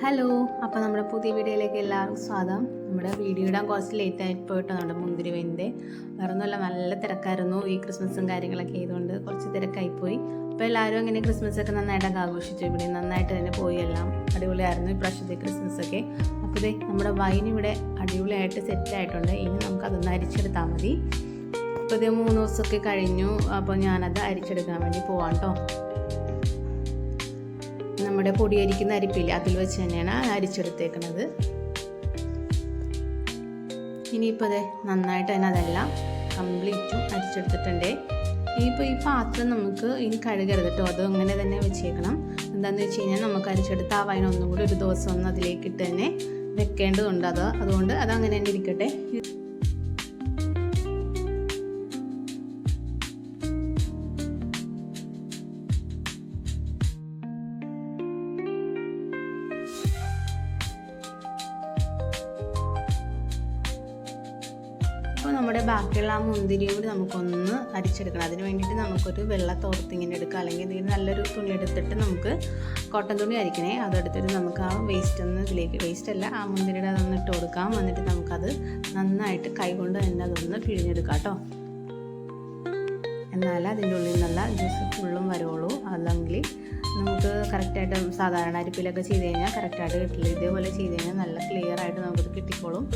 Hello അപ്പോൾ നമ്മുടെ പുതിയ വീഡിയോയിലേക്ക് എല്ലാവർക്കും സ്വാഗതം. നമ്മുടെ വീഡിയോ ഇടാൻ കുറച്ച് ലേറ്റ് ആയി പോയിട്ടോ നമ്മുടെ മുന്തിരി വെയിന്റെ വേറെ ഒന്നുമല്ല നല്ല തിരക്കായിരുന്നു ഈ ക്രിസ്മസും കാര്യങ്ങളൊക്കെ ആയതുകൊണ്ട് കുറച്ച് തിരക്കായിപ്പോയി അപ്പോൾ എല്ലാവരും അങ്ങനെ ക്രിസ്മസ് ഒക്കെ നന്നായിട്ടൊക്കെ ആഘോഷിച്ചു. ഇവിടെ നന്നായിട്ട് തന്നെ പോയി എല്ലാം അടിപൊളിയായിരുന്നു ഈ പ്രാവശ്യത്തെ ക്രിസ്മസ് ഒക്കെ അപ്പോൾ ഇതേ നമ്മുടെ വൈൻ ഇവിടെ അടിപൊളിയായിട്ട് സെറ്റ് ആയിട്ടുണ്ട്. ഇനി നമുക്ക് അതൊന്ന് അരിച്ചെടുത്താൽ മതി. അപ്പോൾ ഇത് മൂന്ന് ദിവസമൊക്കെ കഴിഞ്ഞു. അപ്പോൾ ഞാനത് അരിച്ചെടുക്കാൻ വേണ്ടി പോവാം കേട്ടോ നമ്മുടെ പൊടിയരിക്കുന്ന അരിപ്പില്ല അതിൽ വെച്ച് തന്നെയാണ് അരിച്ചെടുത്തേക്കുന്നത് ഇനിയിപ്പോൾ അതെ നന്നായിട്ട് തന്നെ അതെല്ലാം കംപ്ലീറ്റും അരിച്ചെടുത്തിട്ടുണ്ട്. ഇനിയിപ്പോൾ ഈ പാത്രം നമുക്ക് ഇനി കഴുകരുത് കേട്ടോ അത് അങ്ങനെ തന്നെ വെച്ചേക്കണം. എന്താണെന്ന് വെച്ച് കഴിഞ്ഞാൽ നമുക്ക് അരിച്ചെടുത്ത ആ വൈൻ ഒന്നും കൂടി ഒരു ദിവസം ഒന്ന് അതിലേക്ക് ഇട്ട് തന്നെ വെക്കേണ്ടതുണ്ട് അത്. അതുകൊണ്ട് അതങ്ങനെ തന്നെ ഇരിക്കട്ടെ. അപ്പോൾ നമ്മുടെ ബാക്കിയുള്ള ആ മുന്തിരിയും കൂടി നമുക്കൊന്ന് അരിച്ചെടുക്കണം. അതിന് വേണ്ടിയിട്ട് നമുക്കൊരു വെള്ള തോർത്തിങ്ങനെ എടുക്കുക അല്ലെങ്കിൽ എന്തെങ്കിലും നല്ലൊരു തുണി എടുത്തിട്ട് നമുക്ക് കോട്ടൺ തുണി അരിക്കണേ. അതെടുത്തിട്ട് നമുക്ക് ആ വേസ്റ്റ് ഒന്ന് ഇതിലേക്ക് വേസ്റ്റ് അല്ല ആ മുന്തിരിയുടെ അതൊന്ന് ഇട്ട് കൊടുക്കാം. എന്നിട്ട് നമുക്കത് നന്നായിട്ട് കൈകൊണ്ട് തന്നെ അതൊന്ന് പിഴിഞ്ഞെടുക്കാം കേട്ടോ. എന്നാൽ അതിന്റെ ഉള്ളിൽ നിന്നുള്ള ജ്യൂസ് ഫുള്ളും വരുള്ളൂ. അല്ലെങ്കിൽ നമുക്ക് കറക്റ്റായിട്ട് സാധാരണ അരിപ്പിലൊക്കെ ചെയ്ത് കഴിഞ്ഞാൽ കറക്റ്റായിട്ട് കിട്ടില്ല. ഇതേപോലെ ചെയ്ത് കഴിഞ്ഞാൽ നല്ല ക്ലിയർ ആയിട്ട് നമുക്കത് കിട്ടിക്കോളും.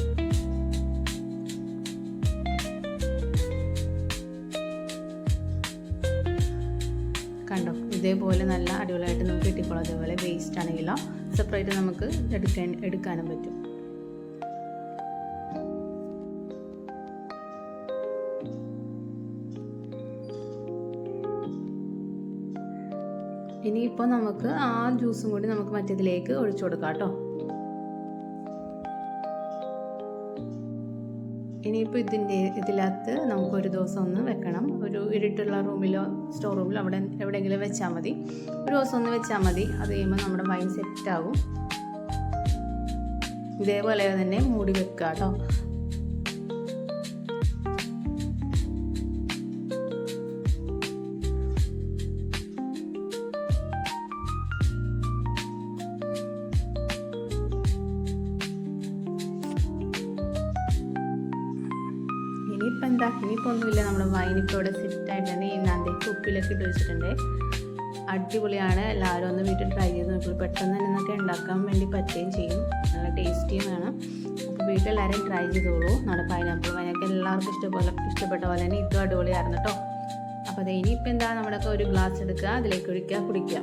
കണ്ടോ? ഇതേപോലെ നല്ല അടിപൊളിയായിട്ട് നമുക്ക് കിട്ടിക്കോളും. അതേപോലെ വേസ്റ്റ് ആണെങ്കിലോ സെപ്പറേറ്റ് നമുക്ക് എടുക്കാൻ എടുക്കാനും പറ്റും. ഇനിയിപ്പോൾ നമുക്ക് ആ ജ്യൂസും കൂടി നമുക്ക് മറ്റേതിലേക്ക് ഒഴിച്ചു കൊടുക്കാം കേട്ടോ. ഇനിയിപ്പോൾ ഇതിന്റെ ഇതിലകത്ത് നമുക്കൊരു ദിവസം ഒന്ന് വെക്കണം. ഒരു ഇരുട്ടുള്ള റൂമിലോ സ്റ്റോർ റൂമിലോ അവിടെ എവിടെയെങ്കിലും വെച്ചാൽ മതി. ഒരു ദിവസം ഒന്ന് വെച്ചാൽ മതി. അത് കഴിയുമ്പോൾ നമ്മുടെ വൈൻ സെറ്റ് ആകും ഇതേപോലെ തന്നെ മൂടി വെക്കുക കേട്ടോ ഇനിയിപ്പോൾ എന്താ? ഇനിയിപ്പോൾ ഒന്നുമില്ല നമ്മൾ വൈനിപ്പോൾ ഇവിടെ സെറ്റായിട്ട് തന്നെ ഈ നന്ദി ഉപ്പിലൊക്കെ ഇട്ട് വെച്ചിട്ടുണ്ട്. അടിപൊളിയാണ്. എല്ലാവരും ഒന്ന് വീട്ടിൽ ട്രൈ ചെയ്ത് നോക്കി. പെട്ടെന്ന് തന്നെ എന്നൊക്കെ ഉണ്ടാക്കാൻ വേണ്ടി പറ്റുകയും ചെയ്യും. നല്ല ടേസ്റ്റിയുമാണ് അപ്പോൾ വീട്ടിലെല്ലാവരും ട്രൈ ചെയ്തോളൂ. നമ്മുടെ പൈനാപ്പിൾ വൈനൊക്കെ എല്ലാവർക്കും ഇഷ്ടപോലെ ഇഷ്ടപ്പെട്ട പോലെ തന്നെ ഇതും അടിപൊളിയായിരുന്നു കേട്ടോ അപ്പോൾ അത് ഇനിയിപ്പോൾ എന്താ? നമ്മുടെയൊക്കെ ഒരു ഗ്ലാസ് എടുക്കുക. അതിലേക്ക് ഒഴിക്കുക കുടിക്കുക.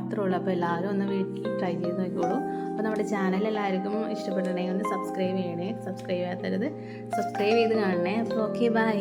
അത്രേ ഉള്ളൂ അപ്പോൾ എല്ലാവരും ഒന്ന് വീട്ടിൽ ട്രൈ ചെയ്ത് നോക്കിക്കോളൂ. അപ്പോൾ നമ്മുടെ ചാനൽ എല്ലാവർക്കും ഇഷ്ടപ്പെട്ടിട്ടുണ്ടെങ്കിൽ ഒന്ന് സബ്സ്ക്രൈബ് ചെയ്യണേ. സബ്സ്ക്രൈബ് ചെയ്യാത്തത് സബ്സ്ക്രൈബ് ചെയ്ത് കാണണേ. അപ്പോൾ ഓക്കെ ബൈ